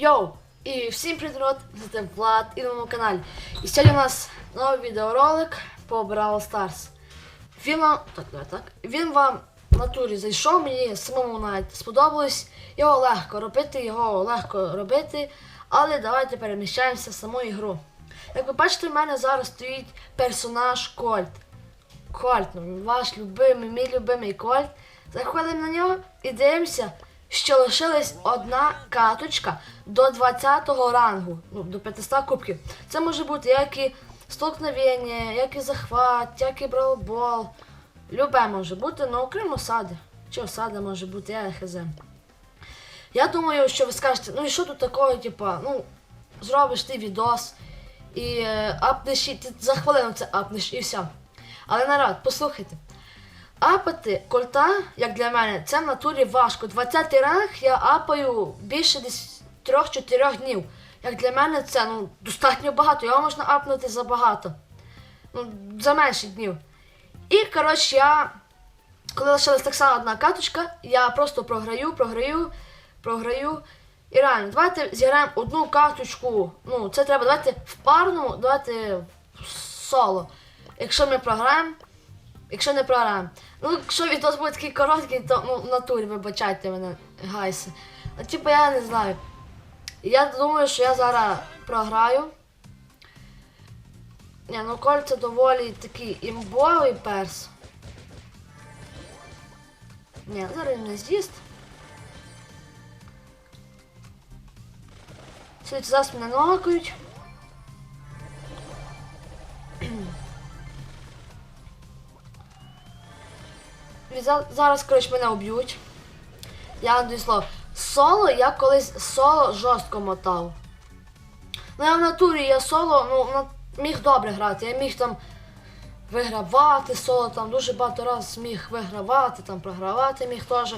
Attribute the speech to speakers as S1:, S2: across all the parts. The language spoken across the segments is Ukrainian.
S1: Йоу! І всім привіт, народ! Влад і на моєму каналі. І сьогодні у нас новий відеоролик по Brawl Stars. Він вам. Так, давай так. Він вам в натурі зайшов, мені самому навіть сподобалось. Його легко робити, його легко робити. Але давайте переміщаємося в саму ігру. Як ви бачите, в мене зараз стоїть персонаж Кольт. Кольт, ну, ваш любимий, мій любимий Кольт. Заходимо на нього і дивимося, що лишилась одна каточка до 20-го рангу, ну, до 500 кубків. Це може бути як і столкновення, як і захват, як і бравлбол. Любе може бути, ну окрім осади. Чи осада може бути, я хз. Я думаю, що ви скажете, ну і що тут такого, типа, ну, зробиш ти відос і е, апнеш, і ти за хвилину це апнеш і все. Але народ, послухайте. Апати кольта, як для мене, це в натурі важко. 20 ранг я апаю більше десь 3-4 днів. Як для мене це ну, достатньо багато, його можна апнути за багато. Ну, за менше днів. І, коротше, я, коли лишилась так само одна каточка, я просто програю, програю, програю. І реально, давайте зіграємо одну карточку. Ну, це треба давайте в парну, давайте в соло. Якщо ми програємо, якщо не програємо. Ну, якщо відос буде такий короткий, то ну, в натурі вибачайте мене, гайси. Ну, типу, я не знаю. Я думаю, що я зараз програю. Ні, ну Коль це доволі такий імбовий перс. Ні, зараз він не з'їсть. Зараз мене нокають. І Зараз, коротше, мене уб'ють. Я надаю слово. Соло я колись соло жорстко мотав. Ну я в натурі я соло, ну міг добре грати. Я міг там вигравати соло, там дуже багато разів міг вигравати, там програвати міг теж.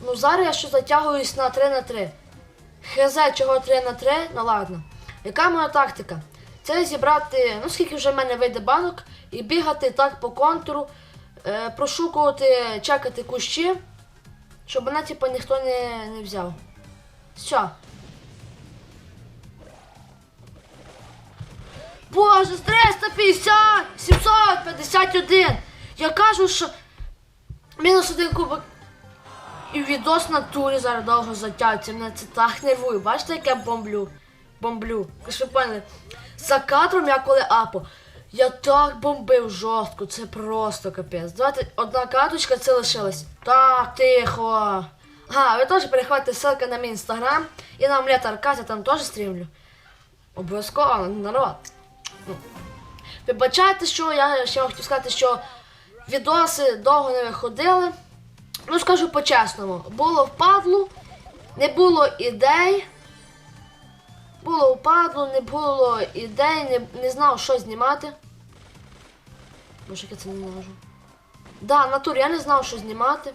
S1: Ну зараз я ще затягуюсь на 3 на 3. Хз, чого 3 на 3, ну ладно. Яка моя тактика? Це зібрати, ну скільки вже в мене вийде банок, і бігати так по контуру, е, прошукувати, чекати кущі, щоб мене типу ніхто не, не взяв. Все. Боже, з 350, 751. Я кажу, що мінус один кубок. І відос на турі зараз довго затягується. Мене це так нервує. Бачите, як я бомблю? Бомблю. Ви ж ви? За кадром я коли апо. Я так бомбив жорстко, це просто капець. Давайте одна карточка це лишилась. Так, тихо. Ага, ви теж перехватите ссылка на мій інстаграм і на омлет Аркад, я там теж стрімлю. Обов'язково народ. Ну. Вибачайте, що я ще хотів сказати, що відоси довго не виходили. Ну, скажу по-чесному, було впадло, не було ідей. Було впадло, не було ідей, не, не знав, що знімати. Може, я це не можу. Да, в натурі, я не знав, що знімати.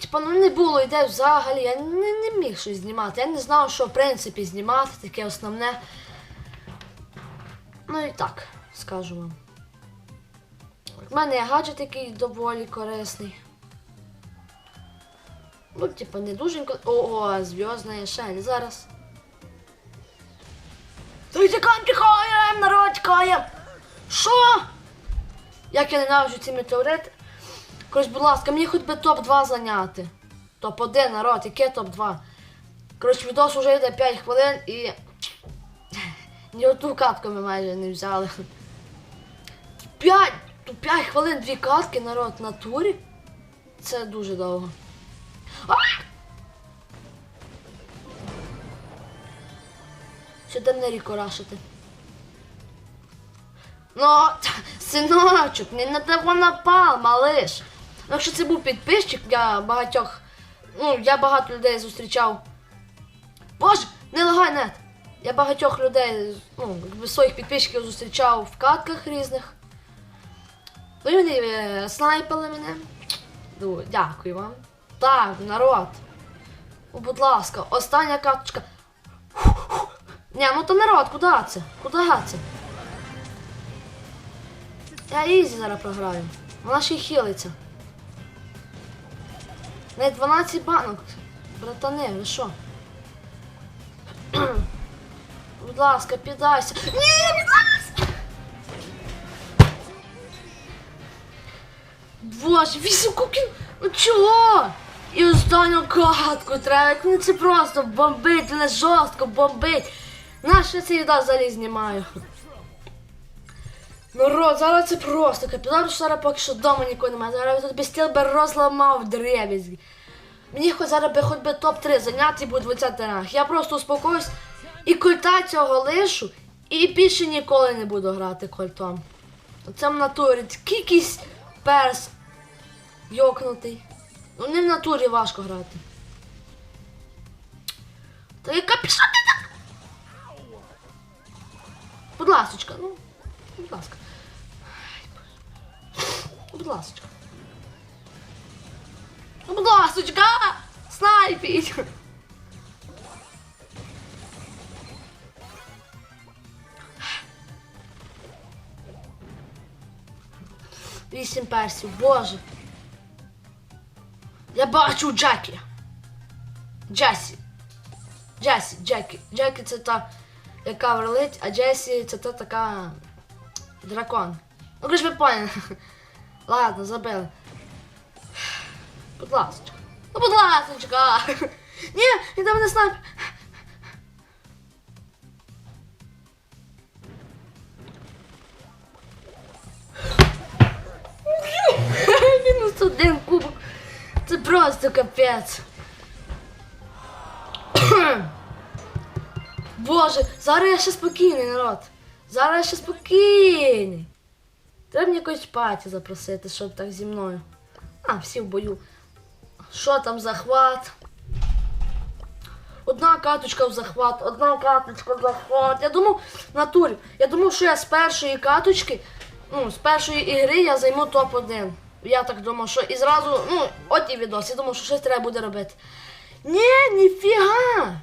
S1: Типа, ну не було ідей взагалі, я не, не міг щось знімати. Я не знав, що в принципі знімати, таке основне. Ну і так, скажу вам. У мене є гаджет, який доволі корисний. Ну, типа, не дуже. О, зв'язна шель зараз. Та тікаємо, народ, тікаємо! Що? Як я ненавиджу ці метеорити? Коротше, будь ласка, мені хоч би топ-2 зайняти. Топ-1, народ, яке топ-2? Коротше, відос вже йде 5 хвилин і. Ні одну катку ми майже не взяли. 5! Тут 5 хвилин дві катки народ на турі. Це дуже довго. А! Сюди не рікорашити. Ну, синочок, не на того напал, малиш. Ну, якщо це був підписчик, я багатьох. Ну, я багато людей зустрічав. Боже, не лагай нет. Я багатьох людей, ну, своїх підписчиків зустрічав в катках різних. Ну і вони е, снайпили мене. Ну, дякую вам. Так, народ. О, будь ласка, остання карточка. Ні, ну то народ, куди це? Куди це? Я ізі зараз програю. Вона ще й хилиться. Не 12 банок. Братани, ви що? Будь ласка, піддайся. Ні, будь Боже, вісім куків. Ну чого? І останню катку треба. Мені це просто бомбить, не жорстко бомбить. Наш я цей відео взагалі знімаю. Народ, зараз це просто капітан, зараз поки що вдома нікого немає. Зараз я тут стіл би розламав дребізги. Мені хоч зараз би хоч би топ-3 зайняти буде 20 ранг. Я просто успокоюсь і кольта цього лишу, і більше ніколи не буду грати кольтом. Це в натурі якийсь перс йокнутий. Ну не в натурі важко грати. Та яка пішла ти так? Будь ласочка, ну, будь ласка. Будь ласочка. Ну, будь ласочка! Снайпіть! Вісім персів, боже. Я бачу Джекі. Джесі. Джесі, Джекі. Джекі це та, яка верлить, а Джесі це та така дракон. Ну, ви ж ви поняли. Ладно, забили. Будь ласка. Ну, будь ласка. Ні, він там не снайп. Капець. Боже, зараз я ще спокійний, народ. Зараз я ще спокійний. Треба мені якось паті запросити, щоб так зі мною. А, всі в бою. Що там захват? Одна каточка в захват, одна каточка в захват. Я думав, натурі. Я думав, що я з першої каточки, ну, з першої ігри я займу топ-1. Я так думав, що і зразу, ну, от і відос, я думав, що щось треба буде робити. Ні, ніфіга!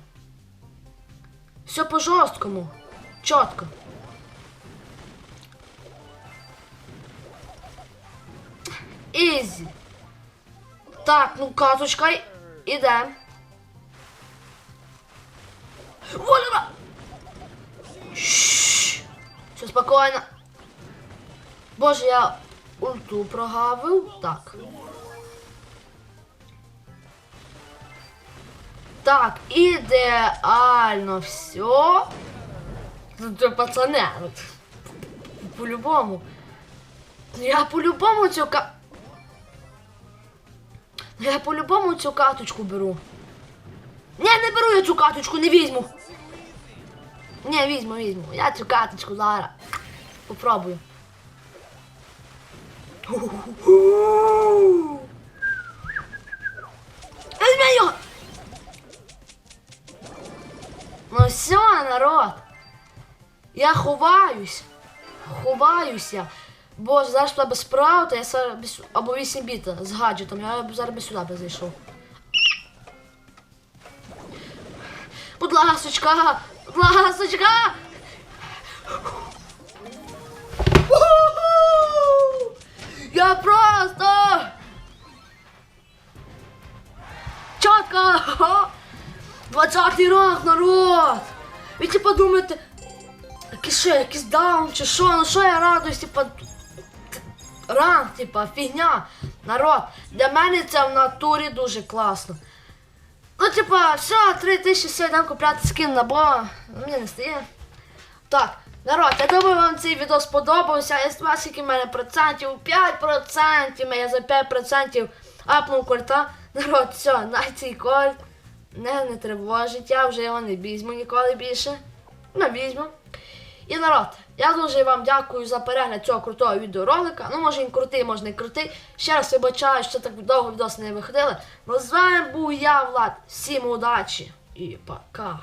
S1: Все по жорсткому. Чітко. Ізі. Так, ну каточка іде. Вольна! Шшш. Все спокійно. Боже, я ульту прогавив. Так. Так, ідеально все. Це пацани, от. По-любому. Я по-любому цю ка... Я по-любому цю каточку беру. Ні, не беру я цю каточку, не візьму. Ні, візьму, візьму. Я цю каточку зараз. Попробую. Візьми його! Ну все, народ. Я ховаюсь. Ховаюся. Боже, зараз туди без то я зараз або 8 біта з гаджетом. Я зараз би сюди би зайшов. Будь ласочка! Будь ласочка! 20 ранг, народ! Ви ті подумаєте, якийсь що, якийсь даун чи що, ну що я радуюсь, типа ранг, типа фігня. Народ, для мене це в натурі дуже класно. Ну, типа, все, 3000 все, купляти скін на бо. Мені не стає. Так, народ, я думаю, вам цей відео сподобався. Я знаю, скільки в мене процентів. 5%. Я за 5% апнув кольта. Народ, все, на цей кольт. Не, не тривожить, я вже його не візьму ніколи більше. Не візьму. І народ, я дуже вам дякую за перегляд цього крутого відеоролика. Ну, може він крутий, може не крутий. Ще раз вибачаю, що так довго відоси не виходили. Ну з вами був я, Влад. Всім удачі і пока.